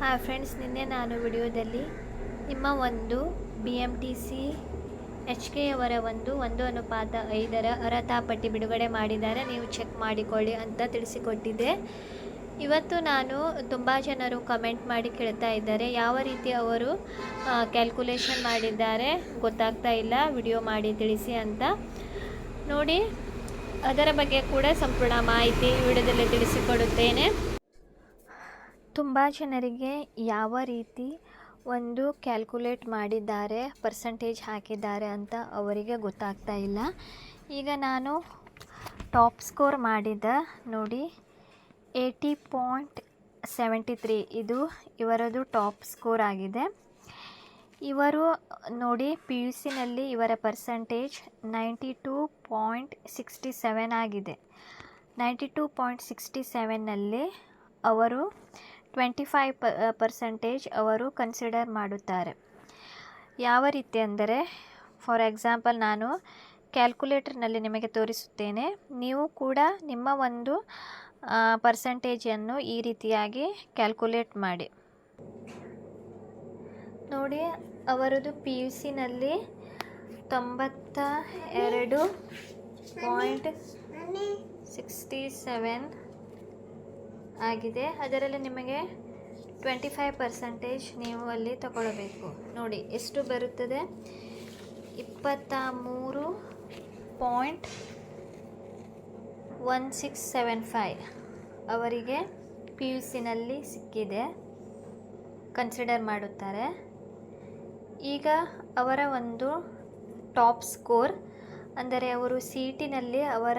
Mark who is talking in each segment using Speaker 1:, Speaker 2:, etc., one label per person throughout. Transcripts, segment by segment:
Speaker 1: Hi friends ನಿನ್ನೆ ನಾನು ವಿಡಿಯೋದಲ್ಲಿ ನಿಮ್ಮ ಒಂದು B M T C H K ಅವರ ಒಂದು ಒಂದು ಅನುಪಾತ ಐದರ ಅರ್ಹತಾ ಪಟ್ಟಿ ಬಿಡುಗಡೆ ಮಾಡಿದ್ದಾರೆ. ನೀವು ಚೆಕ್ ಮಾಡಿಕೊಳ್ಳಿ ಅಂತ ತಿಳಿಸಿಕೊಟ್ಟಿದ್ದೆ. ಇವತ್ತು ನಾನು ತುಂಬ ಜನರು ಕಮೆಂಟ್ ಮಾಡಿ ಕೇಳ್ತಾ ಇದ್ದಾರೆ. ಯಾವ ರೀತಿ ಅವರು ಕ್ಯಾಲ್ಕುಲೇಷನ್ ಮಾಡಿದ್ದಾರೆ ಗೊತ್ತಾಗ್ತಾ ಇಲ್ಲ. ವಿಡಿಯೋ ಮಾಡಿ ತಿಳಿಸಿ ಅಂತ. ನೋಡಿ, ಅದರ ಬಗ್ಗೆ ಕೂಡ ಸಂಪೂರ್ಣ ಮಾಹಿತಿ ವಿಡಿಯೋದಲ್ಲಿ ತಿಳಿಸಿಕೊಡುತ್ತೇನೆ. ತುಂಬ ಜನರಿಗೆ ಯಾವ ರೀತಿ ಒಂದು ಕ್ಯಾಲ್ಕುಲೇಟ್ ಮಾಡಿದ್ದಾರೆ, ಪರ್ಸಂಟೇಜ್ ಹಾಕಿದ್ದಾರೆ ಅಂತ ಅವರಿಗೆ ಗೊತ್ತಾಗ್ತಾ ಇಲ್ಲ. ಈಗ ನಾನು ಟಾಪ್ ಸ್ಕೋರ್ ಮಾಡಿದ ನೋಡಿ, ಏಯ್ಟಿ ಪಾಯಿಂಟ್ ಸೆವೆಂಟಿ ತ್ರೀ ಇದು ಇವರದು ಟಾಪ್ ಸ್ಕೋರ್ ಆಗಿದೆ. ಇವರು ನೋಡಿ, ಪಿ ಯು ಸಿನಲ್ಲಿ ಇವರ percentage ninety two point sixty seven ಆಗಿದೆ. ನೈಂಟಿ ಟೂ ಪಾಯಿಂಟ್ ಸಿಕ್ಸ್ಟಿ ಸೆವೆನ್ನಲ್ಲಿ ಅವರು ಟ್ವೆಂಟಿ ಫೈವ್ ಪರ್ಸೆಂಟೇಜ್ ಅವರು ಕನ್ಸಿಡರ್ ಮಾಡುತ್ತಾರೆ. ಯಾವ ರೀತಿ ಅಂದರೆ ಫಾರ್ ಎಕ್ಸಾಂಪಲ್ ನಾನು ಕ್ಯಾಲ್ಕುಲೇಟರ್ನಲ್ಲಿ ನಿಮಗೆ ತೋರಿಸುತ್ತೇನೆ, ನೀವು ಕೂಡ ನಿಮ್ಮ ಒಂದು ಪರ್ಸೆಂಟೇಜನ್ನು ಈ ರೀತಿಯಾಗಿ ಕ್ಯಾಲ್ಕುಲೇಟ್ ಮಾಡಿ. ನೋಡಿ, ಅವರದು ಪಿ ಯು ಸಿನಲ್ಲಿ ತೊಂಬತ್ತ ಎರಡು ಪಾಯಿಂಟ್ ಸಿಕ್ಸ್ಟಿ ಸೆವೆನ್ ಆಗಿದೆ. ಅದರಲ್ಲಿ ನಿಮಗೆ ಟ್ವೆಂಟಿ ಫೈವ್ ಪರ್ಸೆಂಟೇಜ್ ನೀವು ಅಲ್ಲಿ ತಗೊಳ್ಬೇಕು. ನೋಡಿ, ಎಷ್ಟು ಬರುತ್ತದೆ? ಇಪ್ಪತ್ತ ಮೂರು point one six seven five ಅವರಿಗೆ ಪಿ ಯು ಸಿನಲ್ಲಿ ಸಿಕ್ಕಿದೆ. ಕನ್ಸಿಡರ್ ಮಾಡುತ್ತಾರೆ. ಈಗ ಅವರ ಒಂದು ಟಾಪ್ ಸ್ಕೋರ್ ಅಂದರೆ ಅವರು ಸಿ ಇ ಟಿನಲ್ಲಿ ಅವರ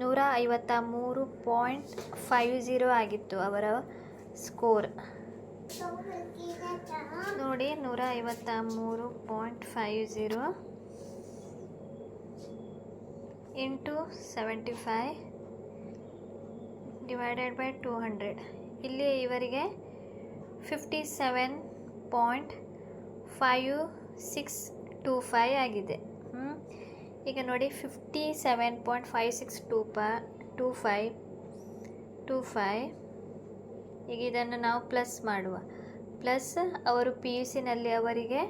Speaker 1: ನೂರ ಐವತ್ತ ಮೂರು ಪಾಯಿಂಟ್ ಫೈವ್ ಝೀರೋ ಆಗಿತ್ತು ಅವರ ಸ್ಕೋರ್. ನೋಡಿ ನೂರ ಐವತ್ತ ಮೂರು point five zero. Into seventy five divided by two hundred. ಇಲ್ಲಿ ಇವರಿಗೆ fifty seven point five six two five ಆಗಿದೆ? ಈಗ ನೋಡಿ fifty seven point five six two ಪ ಟೂ ಫೈವ್ ಟೂ ಫೈವ್ ಈಗ ಇದನ್ನು ನಾವು ಪ್ಲಸ್ ಮಾಡುವ. ಪ್ಲಸ್ ಅವರು ಪಿ ಯು ಸಿನಲ್ಲಿ ಅವರಿಗೆ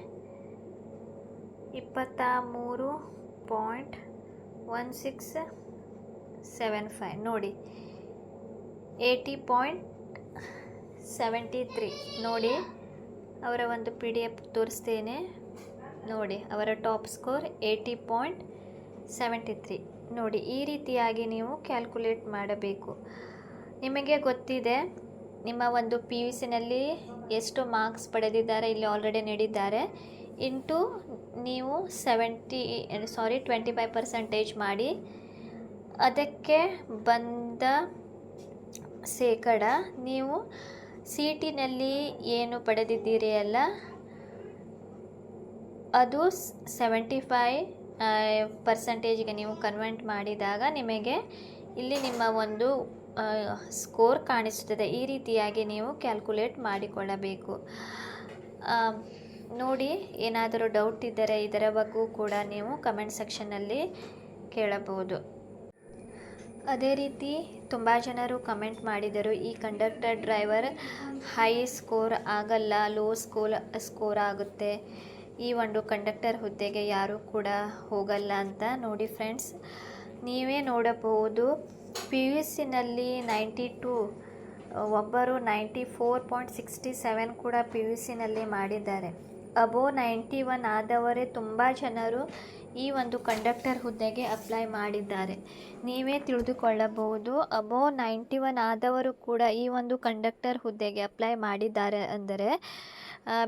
Speaker 1: ಇಪ್ಪತ್ತ ಮೂರು point one six seven five ನೋಡಿ ಏಯ್ಟಿ ಪಾಯಿಂಟ್ ಸೆವೆಂಟಿ ತ್ರೀ ನೋಡಿ, ಅವರ ಒಂದು ಪಿ ಡಿ ಎಫ್ ತೋರಿಸ್ತೇನೆ. ನೋಡಿ, ಅವರ top score eighty point seventy three ನೋಡಿ, ಈ ರೀತಿಯಾಗಿ ನೀವು ಕ್ಯಾಲ್ಕುಲೇಟ್ ಮಾಡಬೇಕು. ನಿಮಗೆ ಗೊತ್ತಿದೆ, ನಿಮ್ಮ ಒಂದು ಪಿ ಯು ಸಿನಲ್ಲಿ ಎಷ್ಟು ಮಾರ್ಕ್ಸ್ ಪಡೆದಿದ್ದಾರೆ, ಇಲ್ಲಿ ಆಲ್ರೆಡಿ ನೀಡಿದ್ದಾರೆ. ಇಂಟು ನೀವು seventy sorry twenty five percentage ಮಾಡಿ. ಅದಕ್ಕೆ ಬಂದ ಶೇಕಡ, ನೀವು ಸಿ ಟಿನಲ್ಲಿ ಏನು ಪಡೆದಿದ್ದೀರಿ ಅಲ್ಲ? ಅದು ಸೆವೆಂಟಿ ಫೈವ್ ಪರ್ಸೆಂಟೇಜ್ಗೆ ನೀವು ಕನ್ವರ್ಟ್ ಮಾಡಿದಾಗ ನಿಮಗೆ ಇಲ್ಲಿ ನಿಮ್ಮ ಒಂದು ಸ್ಕೋರ್ ಕಾಣಿಸುತ್ತದೆ. ಈ ರೀತಿಯಾಗಿ ನೀವು ಕ್ಯಾಲ್ಕುಲೇಟ್ ಮಾಡಿಕೊಳ್ಳಬೇಕು. ನೋಡಿ, ಏನಾದರೂ ಡೌಟ್ ಇದ್ದರೆ ಇದರ ಬಗ್ಗೂ ಕೂಡ ನೀವು ಕಮೆಂಟ್ ಸೆಕ್ಷನ್ನಲ್ಲಿ ಕೇಳಬಹುದು. ಅದೇ ರೀತಿ ತುಂಬ ಜನರು ಕಮೆಂಟ್ ಮಾಡಿದರು, ಈ ಕಂಡಕ್ಟರ್ ಡ್ರೈವರ್ ಹೈ ಸ್ಕೋರ್ ಆಗಲ್ಲ ಲೋ ಸ್ಕೋಲ್ ಸ್ಕೋರ್ ಆಗುತ್ತೆ. ಈ ಒಂದು ಕಂಡಕ್ಟರ್ ಹುದ್ದೆಗೆ ಯಾರೂ ಕೂಡ ಹೋಗಲ್ಲ ಅಂತ ನೋಡಿ ಫ್ರೆಂಡ್ಸ್. ನೀವೇ ನೋಡಬಹುದು, ಪಿ ಯು ಸಿನಲ್ಲಿ ನೈಂಟಿ ಟೂ, ಒಬ್ಬರು ninety four point sixty seven ಕೂಡ ಪಿ ಯು ಸಿನಲ್ಲಿ ಮಾಡಿದ್ದಾರೆ. ಅಬೋ ನೈಂಟಿ ಒನ್ ಆದವರೇ ತುಂಬ ಜನರು ಈ ಒಂದು ಕಂಡಕ್ಟರ್ ಹುದ್ದೆಗೆ ಅಪ್ಲೈ ಮಾಡಿದ್ದಾರೆ. ನೀವೇ ತಿಳಿದುಕೊಳ್ಳಬಹುದು, ಅಬೋ ನೈಂಟಿ ಒನ್ ಆದವರು ಕೂಡ ಈ ಒಂದು ಕಂಡಕ್ಟರ್ ಹುದ್ದೆಗೆ ಅಪ್ಲೈ ಮಾಡಿದ್ದಾರೆ ಅಂದರೆ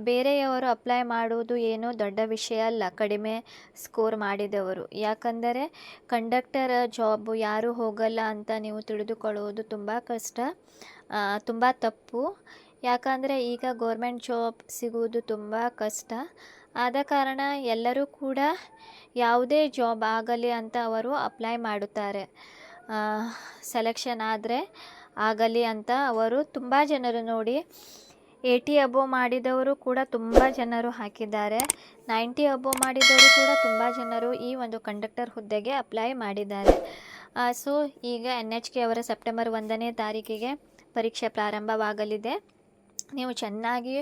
Speaker 1: ಬೇರೆಯವರು ಅಪ್ಲೈ ಮಾಡುವುದು ಏನೂ ದೊಡ್ಡ ವಿಷಯ ಅಲ್ಲ. ಕಡಿಮೆ ಸ್ಕೋರ್ ಮಾಡಿದವರು. ಯಾಕಂದರೆ ಕಂಡಕ್ಟರ್ ಜಾಬ್ ಯಾರೂ ಹೋಗಲ್ಲ ಅಂತ ನೀವು ತಿಳಿದುಕೊಳ್ಳುವುದು ತುಂಬ ಕಷ್ಟ ತುಂಬ ತಪ್ಪು. ಯಾಕಂದರೆ ಈಗ ಗೌರ್ಮೆಂಟ್ ಜಾಬ್ ಸಿಗುವುದು ತುಂಬ ಕಷ್ಟ. ಆದ ಕಾರಣ ಎಲ್ಲರೂ ಕೂಡ ಯಾವುದೇ ಜಾಬ್ ಆಗಲಿ ಅಂತ ಅವರು ಅಪ್ಲೈ ಮಾಡುತ್ತಾರೆ. ಸೆಲೆಕ್ಷನ್ ಆದರೆ ಆಗಲಿ ಅಂತ ಅವರು ತುಂಬ ಜನರು ನೋಡಿ ಏಯ್ಟಿ ಅಬೋ ಮಾಡಿದವರು ಕೂಡ ತುಂಬ ಜನರು ಹಾಕಿದ್ದಾರೆ. ನೈಂಟಿ ಅಬೋ ಮಾಡಿದವರು ಕೂಡ ತುಂಬ ಜನರು ಈ ಒಂದು ಕಂಡಕ್ಟರ್ ಹುದ್ದೆಗೆ ಅಪ್ಲೈ ಮಾಡಿದ್ದಾರೆ. ಸೊ ಈಗ ಎನ್ ಎಚ್ ಕೆ ಅವರ ಸೆಪ್ಟೆಂಬರ್ ಒಂದನೇ ತಾರೀಕಿಗೆ ಪರೀಕ್ಷೆ ಪ್ರಾರಂಭವಾಗಲಿದೆ. ನೀವು ಚೆನ್ನಾಗಿ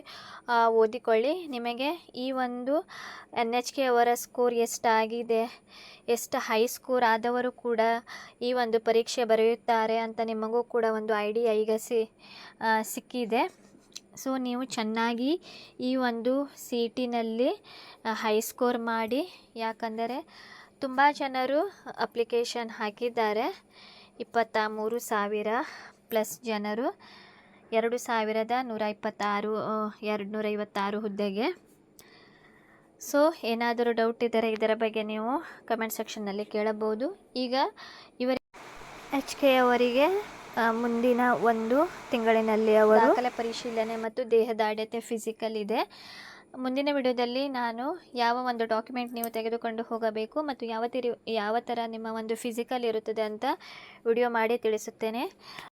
Speaker 1: ಓದಿಕೊಳ್ಳಿ. ನಿಮಗೆ ಈ ಒಂದು ಎನ್ ಎಚ್ ಕೆ ಅವರ ಸ್ಕೋರ್ ಎಷ್ಟಾಗಿದೆ, ಎಷ್ಟು ಹೈ ಸ್ಕೋರ್ ಆದವರು ಕೂಡ ಈ ಒಂದು ಪರೀಕ್ಷೆ ಬರೆಯುತ್ತಾರೆ ಅಂತ ನಿಮಗೂ ಕೂಡ ಒಂದು ಐಡಿಯಾ ಈಗ ಸಿಕ್ಕಿದೆ. ಸೊ ನೀವು ಚೆನ್ನಾಗಿ ಈ ಒಂದು ಸೀಟಿನಲ್ಲಿ ಹೈ ಸ್ಕೋರ್ ಮಾಡಿ, ಯಾಕಂದರೆ ತುಂಬ ಜನರು ಅಪ್ಲಿಕೇಶನ್ ಹಾಕಿದ್ದಾರೆ. ಇಪ್ಪತ್ತ ಮೂರು ಸಾವಿರ ಪ್ಲಸ್ ಜನರು, ಎರಡು ಸಾವಿರದ ನೂರ ಇಪ್ಪತ್ತಾರು ಎರಡು ನೂರ ಐವತ್ತಾರು ಹುದ್ದೆಗೆ. ಸೊ ಏನಾದರೂ ಡೌಟ್ ಇದ್ದರೆ ಇದರ ಬಗ್ಗೆ ನೀವು ಕಮೆಂಟ್ ಸೆಕ್ಷನ್ನಲ್ಲಿ ಕೇಳಬಹುದು. ಈಗ ಇವರ ಎಚ್ ಕೆ ಅವರಿಗೆ ಮುಂದಿನ ಒಂದು ತಿಂಗಳಿನಲ್ಲಿ ಅವರು ದಾಖಲೆ ಪರಿಶೀಲನೆ ಮತ್ತು ದೇಹದಾಢ್ಯತೆ ಫಿಸಿಕಲ್ ಇದೆ. ಮುಂದಿನ ವಿಡಿಯೋದಲ್ಲಿ ನಾನು ಯಾವ ಒಂದು ಡಾಕ್ಯುಮೆಂಟ್ ನೀವು ತೆಗೆದುಕೊಂಡು ಹೋಗಬೇಕು ಮತ್ತು ಯಾವ ತಿರಿ, ಯಾವ ಥರ ನಿಮ್ಮ ಒಂದು ಫಿಸಿಕಲ್ ಇರುತ್ತದೆ ಅಂತ ವಿಡಿಯೋ ಮಾಡಿ ತಿಳಿಸುತ್ತೇನೆ.